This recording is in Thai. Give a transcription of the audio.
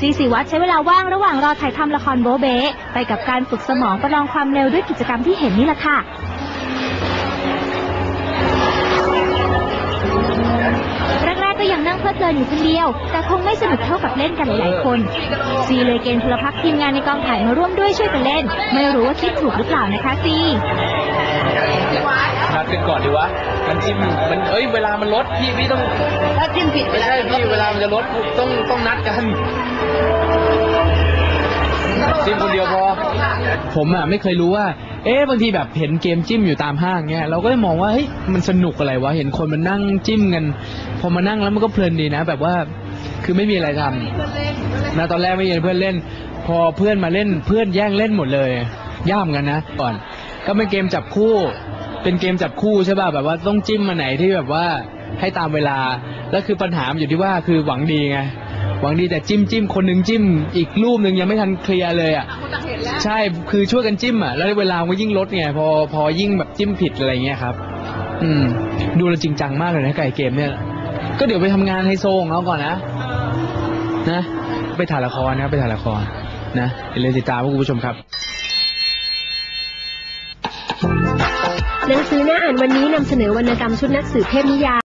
ซีสีวัดใช้เวลาว่างระหว่างรอถ่ายทำละครโบเบะไปกับการฝึกสมองประลองความเร็วด้วยกิจกรรมที่เห็นนี่แหละค่ะ แรกๆก็ยังนั่งเพลิดเพลินอยู่คนเดียว แต่คงไม่สนุกเท่ากับเล่นกันหลายๆคน ซีเลยเกณฑ์พลพักทีมงานในกองถ่ายมาร่วมด้วยช่วยกันเล่น ไม่รู้ว่าคิดถูกหรือเปล่านะคะซี กันก่อนดีวะ มันจิ้มมันเอ้ยเวลามันลดพี่พี่ต้องถ้าจิ้มผิดไม่ใช่พี่เวลามันจะลดต้องต้องนัดกัน จิ้มคนเดียวพอ ผมอะไม่เคยรู้ว่า เอ๊ะบางทีแบบเห็นเกมจิ้มอยู่ตามห้างเงี้ยเราก็เลยมองว่าเฮ้ยมันสนุกอะไรวะเห็นคนมันนั่งจิ้มกัน พอมานั่งแล้วมันก็เพลินดีนะ แบบว่าคือไม่มีอะไรทำนะตอนแรกไม่มีเพื่อนเล่น พอเพื่อนมาเล่นเพื่อนแย่งเล่นหมดเลยยากเหมือนกันนะก่อน ก็เป็นเกมจับคู่ เป็นเกมจับคู่ใช่ป่ะแบบว่าต้องจิ้มมาไหนที่แบบว่าให้ตามเวลา แล้วคือปัญหามันอยู่ที่ว่าคือหวังดีไงหวังดีแต่จิ้มจิ้มคนหนึงจิ้ม อีกรูปหนึ่งยังไม่ทันเคลียร์เลยอะใช่คือช่วยกันจิ้มอะแล้วเวลามันก็ยิ่งลดไงพอพอยิ่งแบบจิ้มผิดอะไรเงี้ยครับ อืม ดูแลจริงจังมากเลยนะไก่เกมเนี่ย ก็เดี๋ยวไปทำงานไฮโซของเขาก่อนนะนะ ไปถ่ายละครนะไปถ่ายละคร นะอย่าลืมติดตามพวกคุณผู้ชมครับ หนังสือหน้าอ่านวันนี้นำเสนอวรรณกรรมชุดนักสืบเทพนิยาย